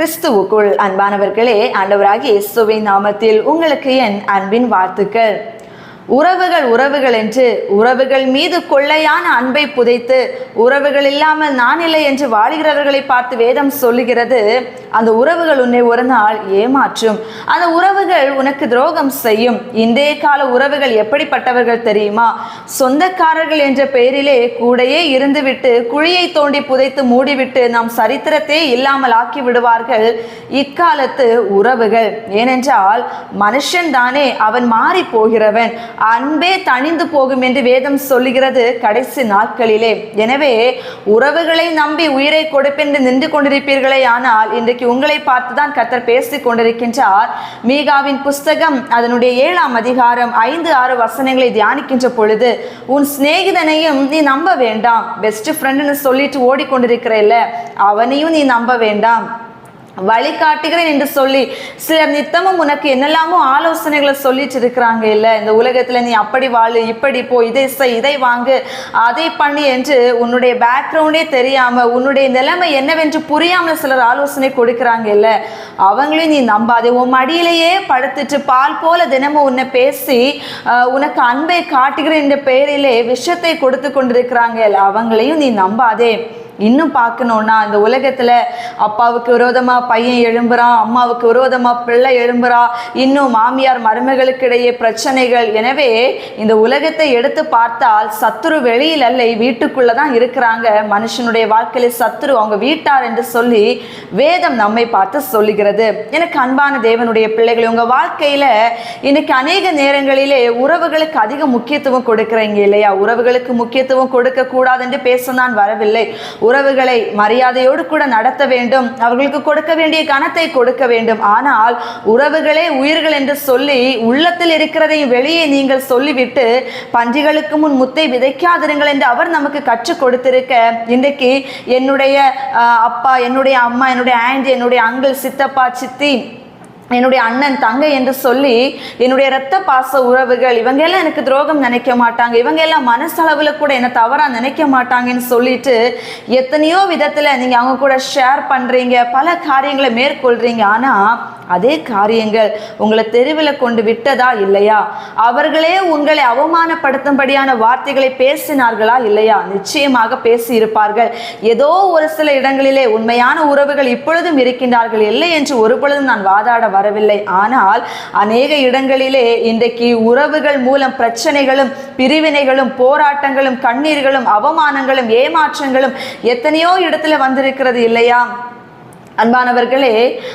கிறிஸ்துவுக்குள் அன்பானவர்களே ஆண்டவராகிய இயேசுவின் நாமத்தில் உங்களுக்கு என் அன்பின் வாழ்த்துக்கள். உறவுகள் உறவுகள் என்று உறவுகள் மீது கொள்ளையான அன்பை புதைத்து உறவுகள் இல்லாமல் நான் இல்லை என்று வாழ்கிறவர்களை பார்த்து வேதம் சொல்லுகிறது. அந்த உறவுகள் உன்னை ஒரு நாள் ஏமாற்றும். அந்த உறவுகள் உனக்கு துரோகம் செய்யும். இன்றைய கால உறவுகள் எப்படிப்பட்டவர்கள் தெரியுமா? சொந்தக்காரர்கள் என்ற பெயரிலே கூடையே இருந்துவிட்டு குழியை தோண்டி புதைத்து மூடிவிட்டு நாம் சரித்திரத்தை இல்லாமல் ஆக்கி விடுவார்கள். இக்காலத்து உறவுகள். ஏனென்றால் மனுஷன் தானே அவன் மாறி போகிறவன். அன்பே தணிந்து போகும் என்று வேதம் சொல்லுகிறது கடைசி நாட்களிலே. எனவே உறவுகளை நம்பி உயிரை கொடுப்பென்று நின்று கொண்டிருப்பீர்களே ஆனால் இன்றைக்கு உங்களை பார்த்து தான் கத்தர் பேசிக் கொண்டிருக்கின்றார். மீகாவின் புஸ்தகம் அதனுடைய ஏழாம் அதிகாரம் ஐந்து ஆறு வசனங்களை தியானிக்கின்ற பொழுது உன் சிநேகிதனையும் நீ நம்ப வேண்டாம். பெஸ்ட் ஃப்ரெண்டுன்னு சொல்லிட்டு ஓடிக்கொண்டிருக்கிறல்ல அவனையும் நீ நம்ப வேண்டாம். வழிகாட்டுகிறேன் என்று சொல்லி சிலர் நித்தமும் உனக்கு என்னெல்லாமோ ஆலோசனைகளை சொல்லிட்டு இருக்கிறாங்க இல்ல? இந்த உலகத்துல நீ அப்படி வாழு இப்படி போ இதை செய் இதை வாங்கு அதை பண்ணி என்று உன்னுடைய பேக்ரவுண்டே தெரியாம உன்னுடைய நிலைமை என்னவென்று புரியாமல் சிலர் ஆலோசனை கொடுக்கிறாங்க இல்ல? அவங்களையும் நீ நம்பாதே உன் மடியிலேயே படுத்துட்டு பால் போல தினமும் உன்னை பேசி உனக்கு அன்பை காட்டுகிறேன் என்ற பெயரிலே விஷத்தை கொடுத்து கொண்டிருக்கிறாங்க இல்ல? அவங்களையும் நீ நம்பாதே. இன்னும் பார்க்கணுன்னா இந்த உலகத்துல அப்பாவுக்கு விரோதமா பையன் எழும்புறான் அம்மாவுக்கு விரோதமா பிள்ளை எழும்புறா இன்னும் மாமியார் மருமகளுக்கு இடையே பிரச்சனைகள். எனவே இந்த உலகத்தை எடுத்து பார்த்தால் சத்துரு வெளியில் அல்ல வீட்டுக்குள்ளே தான் இருக்கிறாங்க. மனுஷனுடைய வாழ்க்கையில சத்துரு அவங்க வீட்டார் என்று சொல்லி வேதம் நம்மை பார்த்து சொல்லுகிறது. எனக்கு அன்பான தேவனுடைய பிள்ளைகள் உங்க வாழ்க்கையில இன்னைக்கு அநேக நேரங்களிலே உறவுகளுக்கு அதிக முக்கியத்துவம் கொடுக்குறீங்க இல்லையா? உறவுகளுக்கு முக்கியத்துவம் கொடுக்க கூடாது என்று பேச நான் வரவில்லை. உறவுகளை மரியாதையோடு கூட நடத்த வேண்டும். அவர்களுக்கு கொடுக்க வேண்டிய கணத்தை கொடுக்க வேண்டும். ஆனால் உறவுகளே உயிர்கள் என்று சொல்லி உள்ளத்தில் இருக்கிறதையும் வெளியே நீங்கள் சொல்லிவிட்டு பன்றிகளுக்கு முன் முத்தை விதைக்காதிருங்கள் என்று அவர் நமக்கு கற்றுக் கொடுத்திருக்க இன்றைக்கு என்னுடைய அப்பா என்னுடைய அம்மா என்னுடைய ஆண்டி என்னுடைய அங்கிள் சித்தப்பா சித்தி என்னுடைய அண்ணன் தங்கை என்று சொல்லி என்னுடைய இரத்த பாச உறவுகள் இவங்க எல்லாம் எனக்கு துரோகம் நினைக்க மாட்டாங்க. இவங்க எல்லாம் மனசளவில் கூட என்னை தவறாக நினைக்க மாட்டாங்கன்னு சொல்லிட்டு எத்தனையோ விதத்தில் நீங்கள் அவங்க கூட ஷேர் பண்ணுறீங்க பல காரியங்களை மேற்கொள்கிறீங்க ஆனால் அதே காரியங்கள் உங்களை தெருவில் கொண்டு விட்டதா இல்லையா? அவர்களே உங்களை அவமானப்படுத்தும்படியான வார்த்தைகளை பேசினார்களா இல்லையா? நிச்சயமாக பேசி இருப்பார்கள் ஏதோ ஒரு சில இடங்களிலே உண்மையான உறவுகள் இப்பொழுதும் இருக்கின்றார்கள். இல்லை என்று ஒரு பொழுதும் நான் வாதாட வரவில்லை. ஆனால் அநேக இடங்களிலே இன்றைக்கு உறவுகள் மூலம் பிரச்சனைகளும் பிரிவினைகளும் போராட்டங்களும் கண்ணீர்களும் அவமானங்களும் ஏமாற்றங்களும் எத்தனையோ இடத்துல வந்திருக்கிறது இல்லையா? அன்பானவர்களே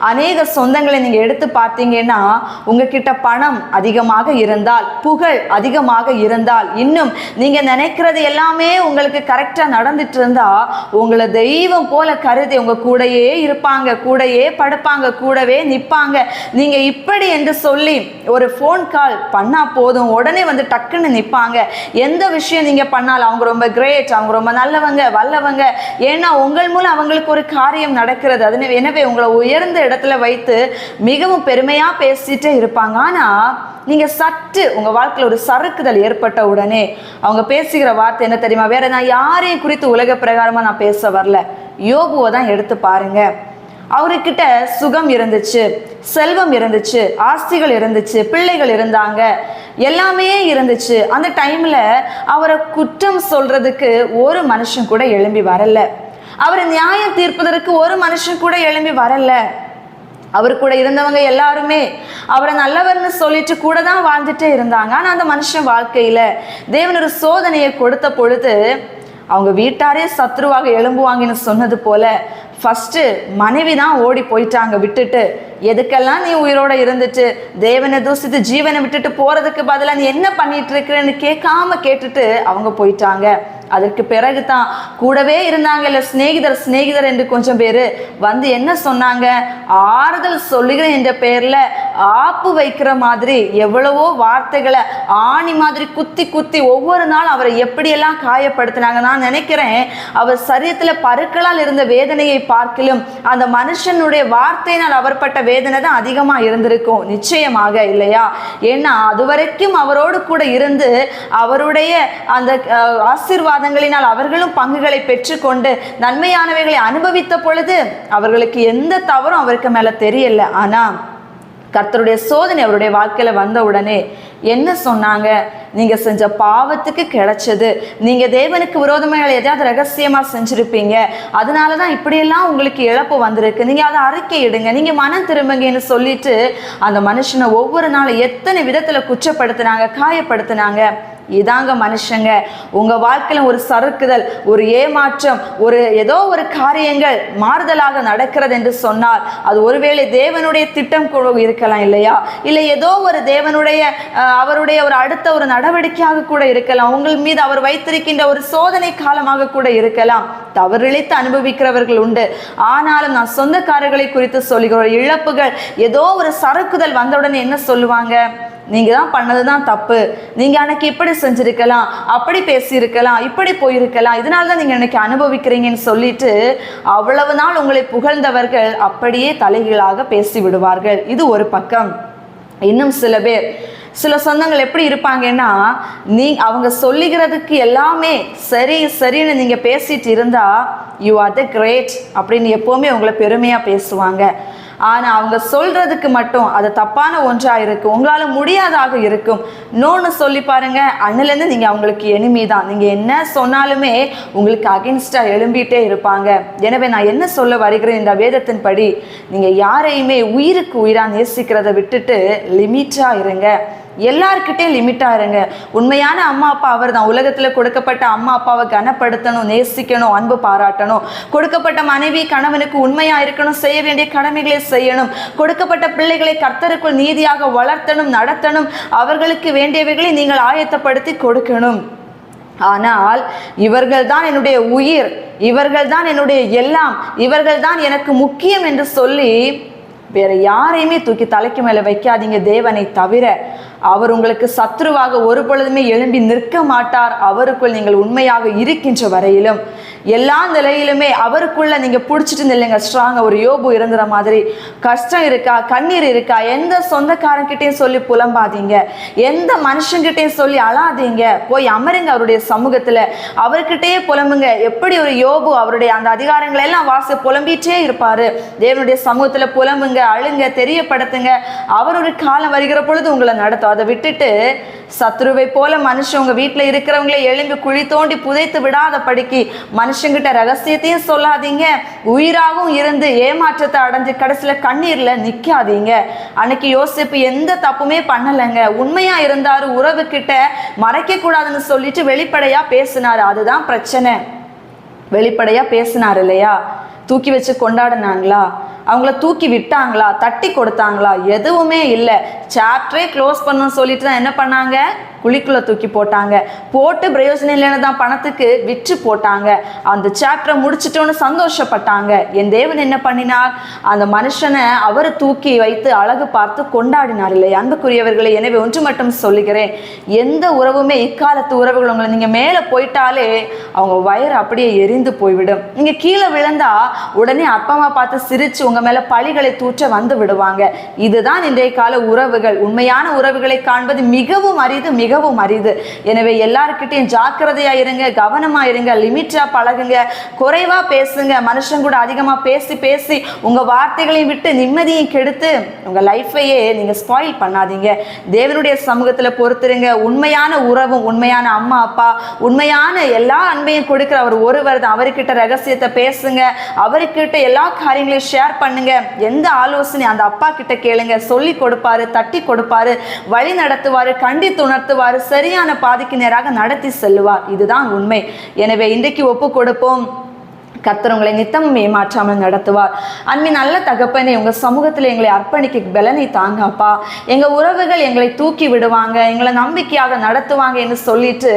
அநேக சொந்தங்களை நீங்கள் எடுத்து பார்த்தீங்கன்னா உங்ககிட்ட பணம் அதிகமாக இருந்தால் புகழ் அதிகமாக இருந்தால் இன்னும் நீங்கள் நினைக்கிறது எல்லாமே உங்களுக்கு கரெக்டாக நடந்துட்டு இருந்தால் உங்களை தெய்வம் போல கருதி உங்க கூடயே இருப்பாங்க கூடயே படுப்பாங்க கூடவே நிற்பாங்க நீங்கள் இப்படி என்று சொல்லி ஒரு ஃபோன் கால் பண்ணால் போதும் உடனே வந்து டக்குன்னு நிற்பாங்க எந்த விஷயம் நீங்கள் பண்ணாலும் அவங்க ரொம்ப கிரேட் அவங்க ரொம்ப நல்லவங்க வல்லவங்க. ஏன்னா உங்கள் மூலம் அவங்களுக்கு ஒரு காரியம் நடக்கிறது அது எனவே உங்களை உயர்ந்த இடத்துல வைத்து மிகவும் பெருமையா பேசிகிட்டே இருப்பாங்க. ஆனா நீங்க சற்று உங்க வாழ்க்கையில் ஒரு சறுக்குதல் ஏற்பட்ட உடனே அவங்க பேசுகிற வார்த்தை என்ன தெரியுமா? வேற நான் யாரையும் குறித்து உலக பிரகாரமா நான் பேச வரல. யோபுவை தான் எடுத்து பாருங்க. அவர்கிட்ட சுகம் இருந்துச்சு செல்வம் இருந்துச்சு ஆஸ்திகள் இருந்துச்சு பிள்ளைகள் இருந்தாங்க எல்லாமே இருந்துச்சு. அந்த டைம்ல அவரை குற்றம் சொல்றதுக்கு ஒரு மனுஷன் கூட எழும்பி வரல. அவரை நியாயம் தீர்ப்பதற்கு ஒரு மனுஷன் கூட எழும்பி வரல. அவர் கூட இருந்தவங்க எல்லாருமே அவரை நல்லவர்னு சொல்லிட்டு கூட தான் வாழ்ந்துட்டே இருந்தாங்க. ஆனால் அந்த மனுஷன் வாழ்க்கையில தேவன் ஒரு சோதனையை கொடுத்த பொழுது அவங்க வீட்டாரே சத்ருவாக எழும்புவாங்கன்னு சொன்னது போல ஃபஸ்ட்டு மனைவி தான் ஓடி போயிட்டாங்க. விட்டுட்டு எதுக்கெல்லாம் நீ உயிரோட இருந்துட்டு தேவனை தூசித்து ஜீவனை விட்டுட்டு போறதுக்கு பதிலாக நீ என்ன பண்ணிட்டு இருக்கிறேன்னு கேட்காம கேட்டுட்டு அவங்க போயிட்டாங்க. அதற்கு பிறகு தான் கூடவே இருந்தாங்க இல்லை சிநேகிதர் சிநேகிதர் என்று கொஞ்சம் பேர் வந்து என்ன சொன்னாங்க? ஆறுதல் சொல்லுகிறேன் என்ற பெயரில் ஆப்பு வைக்கிற மாதிரி எவ்வளவோ வார்த்தைகளை ஆணி மாதிரி குத்தி குத்தி ஒவ்வொரு நாள் அவரை எப்படியெல்லாம் காயப்படுத்தினாங்க. நான் நினைக்கிறேன் அவர் சரீரத்தில் பருக்களால் இருந்த வேதனையை பார்க்கிலும் அந்த மனுஷனுடைய வார்த்தையினால் அவர்பட்ட வேதனை தான் அதிகமாக இருந்திருக்கும். நிச்சயமாக இல்லையா? ஏன்னா அது வரைக்கும் அவரோடு கூட இருந்து அவருடைய அந்த ஆசிர்வாதங்களினால் ஆசீர்வாதங்களினால் அவர்களும் பங்குகளை பெற்றுக்கொண்டு நன்மையானவைகளை அனுபவித்த பொழுது அவர்களுக்கு எந்த தவறும் அவருக்கு மேலே தெரியல. ஆனால் கர்த்தருடைய சோதனை அவருடைய வாழ்க்கையில் வந்த உடனே என்ன சொன்னாங்க? நீங்கள் செஞ்ச பாவத்துக்கு கிடைச்சது. நீங்கள் தேவனுக்கு விரோதமாக எதாவது ரகசியமாக செஞ்சுருப்பீங்க. அதனால தான் இப்படியெல்லாம் உங்களுக்கு இழப்பு வந்திருக்கு. நீங்கள் அதை அறிக்கை இடுங்க. நீங்கள் மனம் திரும்புங்கன்னு சொல்லிட்டு அந்த மனுஷனை ஒவ்வொரு நாளும் எத்தனை விதத்தில் குற்றப்படுத்தினாங்க காயப்படுத்தினாங்க. இதாங்க மனுஷங்க. உங்க வாழ்க்கையில ஒரு சறுக்குதல் ஒரு ஏமாற்றம் ஒரு ஏதோ ஒரு காரியங்கள் மாறுதலாக நடக்கிறது என்று சொன்னால் அது ஒருவேளை தேவனுடைய திட்டம் கூட இருக்கலாம் இல்லையா? இல்லை ஏதோ ஒரு தேவனுடைய அவருடைய ஒரு அடுத்த ஒரு நடவடிக்கையாக கூட இருக்கலாம். உங்கள் மீது அவர் வைத்திருக்கின்ற ஒரு சோதனை காலமாக கூட இருக்கலாம். தவறிழைத்து அனுபவிக்கிறவர்கள் உண்டு. ஆனாலும் நான் சொந்தக்காரர்களை குறித்து சொல்லுகிற இழப்புகள் ஏதோ ஒரு சறுக்குதல் வந்தவுடனே என்ன சொல்லுவாங்க? நீங்க தான் பண்ணது தான் தப்பு. நீங்க அன்னைக்கு இப்படி செஞ்சிருக்கலாம் அப்படி பேசியிருக்கலாம் இப்படி போயிருக்கலாம் இதனால தான் நீங்க இன்னைக்கு அனுபவிக்கிறீங்கன்னு சொல்லிட்டு அவ்வளவு நாள் உங்களை புகழ்ந்தவர்கள் அப்படியே தலைகீழாக பேசி விடுவார்கள். இது ஒரு பக்கம். இன்னும் சில பேர் சில சொந்தங்கள் எப்படி இருப்பாங்கன்னா நீ அவங்க சொல்லிக்கிறதுக்கு எல்லாமே சரி சரின்னு நீங்கள் பேசிட்டு இருந்தா யூ ஆர் த கிரேட் அப்படின்னு எப்போவுமே உங்களை பெருமையாக பேசுவாங்க. ஆனால் அவங்க சொல்றதுக்கு மட்டும் அது தப்பான ஒன்றாக இருக்கும். உங்களால் முடியாதாக இருக்கும். இன்னொன்று சொல்லி பாருங்க அண்ணிலேருந்து நீங்கள் அவங்களுக்கு எனிமி தான். நீங்கள் என்ன சொன்னாலுமே உங்களுக்கு அகென்ஸ்டாக எழும்பிட்டே இருப்பாங்க. எனவே நான் என்ன சொல்ல வருகிறேன் இந்த வேதத்தின் படி நீங்கள் யாரையுமே உயிருக்கு உயிராக நேசிக்கிறத விட்டுட்டு லிமிட்டாக இருங்க. எல்லாருக்கிட்டே லிமிட்டாக இருங்க. உண்மையான அம்மா அப்பா அவர் தான் உலகத்தில் கொடுக்கப்பட்ட அம்மா அப்பாவை கனப்படுத்தணும் நேசிக்கணும் அன்பு பாராட்டணும். கொடுக்கப்பட்ட மனைவி கணவனுக்கு உண்மையாக இருக்கணும் செய்ய வேண்டிய கடமைகளை செய்யணும். கொடுக்கப்பட்ட பிள்ளைகளை கர்த்தருக்குள் நீதியாக வளர்த்தணும் நடத்தணும். அவர்களுக்கு வேண்டியவைகளை நீங்கள் ஆயத்தப்படுத்தி கொடுக்கணும். ஆனால் இவர்கள் தான் என்னுடைய உயிர். இவர்கள் தான் என்னுடைய எல்லாம். இவர்கள் தான் எனக்கு முக்கியம் என்று சொல்லி வேற யாரையுமே தூக்கி தலைக்கு மேலே வைக்காதீங்க தேவனை தவிர. அவர் உங்களுக்கு சத்ருவாக ஒரு பொழுதுமே எழும்பி நிற்க மாட்டார். அவருக்குள் நீங்கள் உண்மையாக இருக்கின்ற வரையிலும் எல்லா நிலையிலுமே அவருக்குள்ள நீங்கள் பிடிச்சிட்டு நில்லுங்க. ஸ்ட்ராங்கா ஒரு யோபு இருந்துற மாதிரி. கஷ்டம் இருக்கா? கண்ணீர் இருக்கா? எந்த சொந்தக்காரங்கிட்டையும் சொல்லி புலம்பாதீங்க. எந்த மனுஷங்கிட்டையும் சொல்லி அழாதீங்க. போய் அமருங்க அவருடைய சமூகத்தில். அவர்கிட்டயே புலம்புங்க. எப்படி ஒரு யோபு அவருடைய அந்த அதிகாரங்களை எல்லாம் வாசி புலம்பிட்டே இருப்பாரு. தேவனுடைய சமூகத்தில் புலம்புங்க அழுங்க தெரியப்படுத்துங்க. அவர் ஒரு காலம் வருகிற பொழுது உங்களை நடத்தும் அதை விட்டுட்டு சத்ருவை போல மனுஷன் உங்க இருக்கிறவங்களே எழும்பி குழி தோண்டி புதைத்து விடாத படிக்கு. மனுஷங்கிட்ட ரகசியத்தையும் சொல்லாதீங்க. உயிராகவும் இருந்து ஏமாற்றத்தை அடைஞ்சு கடைசியில் கண்ணீர்ல நிற்காதீங்க அன்னைக்கு யோசிப்பு எந்த தப்புமே பண்ணலைங்க. உண்மையா இருந்தாரு உறவு கிட்ட மறைக்க கூடாதுன்னு சொல்லிட்டு வெளிப்படையா பேசினாரு. அதுதான் பிரச்சனை. வெளிப்படையா பேசினார் இல்லையா? தூக்கி வச்சு கொண்டாடினாங்களா? அவங்கள தூக்கி விட்டாங்களா? தட்டி கொடுத்தாங்களா? எதுவுமே இல்லை. சாப்டரே க்ளோஸ் பண்ணணும்னு சொல்லிட்டு தான் என்ன பண்ணாங்க? குழிக்குள்ளே தூக்கி போட்டாங்க. போட்டு பிரயோஜனம் இல்லைன்னு தான் பணத்துக்கு விற்று போட்டாங்க. அந்த சாப்டரை முடிச்சிட்டோன்னு சந்தோஷப்பட்டாங்க. என் தேவன் என்ன பண்ணினார்? அந்த மனுஷனை அவர் தூக்கி வைத்து அழகு பார்த்து கொண்டாடினார் இல்லை அன்புக்குரியவர்களை எனவே ஒன்று மட்டும் சொல்லுகிறேன். எந்த உறவுமே இக்காலத்து உறவுகள் உங்களை நீங்கள் மேலே போயிட்டாலே அவங்க வயர் அப்படியே எரிந்து போய்விடும். நீங்கள் கீழே விழுந்தா உடனே அப்பா அம்மா பார்த்து சிரிச்சு உங்க மேல பழிகளை தூற்ற வந்து விடுவாங்க. இதுதான் இன்றைய கால உறவுகள். உண்மையான உறவுகளை காண்பது மிகவும் அரிது மிகவும் அரிது. எனவே எல்லாருக்கிட்டையும் ஜாக்கிரதையா இருங்க கவனமா இருங்க லிமிட்டா பழகுங்க குறைவா பேசுங்க. மனுஷன் கூட அதிகமா பேசி பேசி உங்க வார்த்தைகளையும் விட்டு நிம்மதியும் கெடுத்து உங்க லைஃபையே நீங்க ஸ்பாயில் பண்ணாதீங்க. தேவனுடைய சமூகத்துல பொறுத்துருங்க. உண்மையான உறவும் உண்மையான அம்மா அப்பா உண்மையான எல்லா அன்பையும் கொடுக்கிற அவர் ஒருவர் தான் அவர்கிட்ட ரகசியத்தை பேசுங்க. அவர்கிட்ட எல்லா காரியங்களையும் ஷேர் பண்ணுங்க. எந்த ஆலோசனை அந்த அப்பா கிட்ட கேளுங்க. சொல்லி கொடுப்பாரு தட்டி கொடுப்பாரு வழி நடத்துவாரு கண்டித்து உணர்த்துவாரு சரியான பாதைக்கு நேராக நடத்தி செல்லுவார். இதுதான் உண்மை. எனவே இன்றைக்கு ஒப்பு கொடுப்போம். கத்தர் உங்களை நித்தமும் ஏமாற்றாமல் நடத்துவார். அன்பி நல்ல தகப்பனே உங்கள் சமூகத்தில் எங்களை அர்ப்பணிக்க பலனை தாங்காப்பா. எங்கள் உறவுகள் எங்களை தூக்கி விடுவாங்க எங்களை நம்பிக்கையாக நடத்துவாங்க என்று சொல்லிட்டு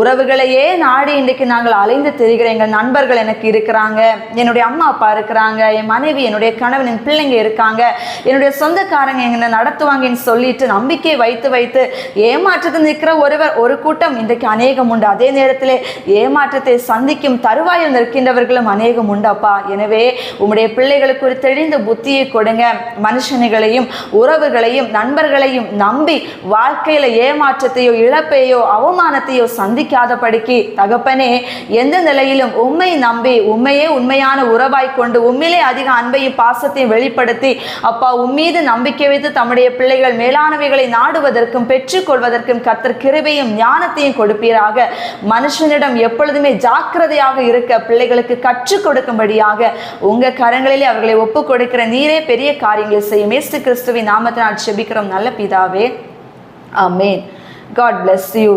உறவுகளையே நாடி இன்றைக்கு நாங்கள் அலைந்து திரிகிற எங்கள் நண்பர்கள் எனக்கு இருக்கிறாங்க. என்னுடைய அம்மா அப்பா இருக்கிறாங்க என் மனைவி என்னுடைய கணவன் என் பிள்ளைங்க இருக்காங்க. என்னுடைய சொந்தக்காரங்க எங்களை நடத்துவாங்கன்னு சொல்லிட்டு நம்பிக்கை வைத்து வைத்து ஏமாற்றத்தில் நிற்கிற ஒருவர் ஒரு கூட்டம் இன்றைக்கு அநேகம் உண்டு. அதே நேரத்தில் ஏமாற்றத்தை சந்திக்கும் தருவாயில் நிற்கின்றவர்களும் அநேகம் உண்டப்பா. எனவே உம்முடைய பிள்ளைகளுக்கு ஒரு தெளிந்த புத்தியை கொடுங்க. மனுஷனைகளையும் உறவுகளையும் நண்பர்களையும் நம்பி வாழ்க்கையில ஏமாற்றத்தையோ இழப்பையோ அவமானத்தையோ சந்திக்காதபடிக்கு தகப்பனே எந்த நிலையிலும் உண்மை நம்பி உண்மையே உண்மையான உறவாய் கொண்டு உண்மையிலே அதிக அன்பையும் பாசத்தையும் வெளிப்படுத்தி அப்பா உம்மீது நம்பிக்கை வைத்து தம்முடைய பிள்ளைகள் மேலானவைகளை நாடுவதற்கும் பெற்றுக்கொள்வதற்கும் கத்தர் கிருபையும் ஞானத்தையும் கொடுப்பீராக. மனுஷனிடம் எப்பொழுதுமே ஜாக்கிரதையாக இருக்க பிள்ளைகளுக்கு கற்றுக் கொடுக்கும்படியாக உங்க கரங்களிலே அவர்களை ஒப்பு கொடுக்கிற நீரே பெரிய காரியங்களை செய்யும். ஏசு கிறிஸ்துவின் நாமத்தினால் செபிக்கிறோம். நல்ல பிதாவே. அமேன் காட் பிளஸ் யூ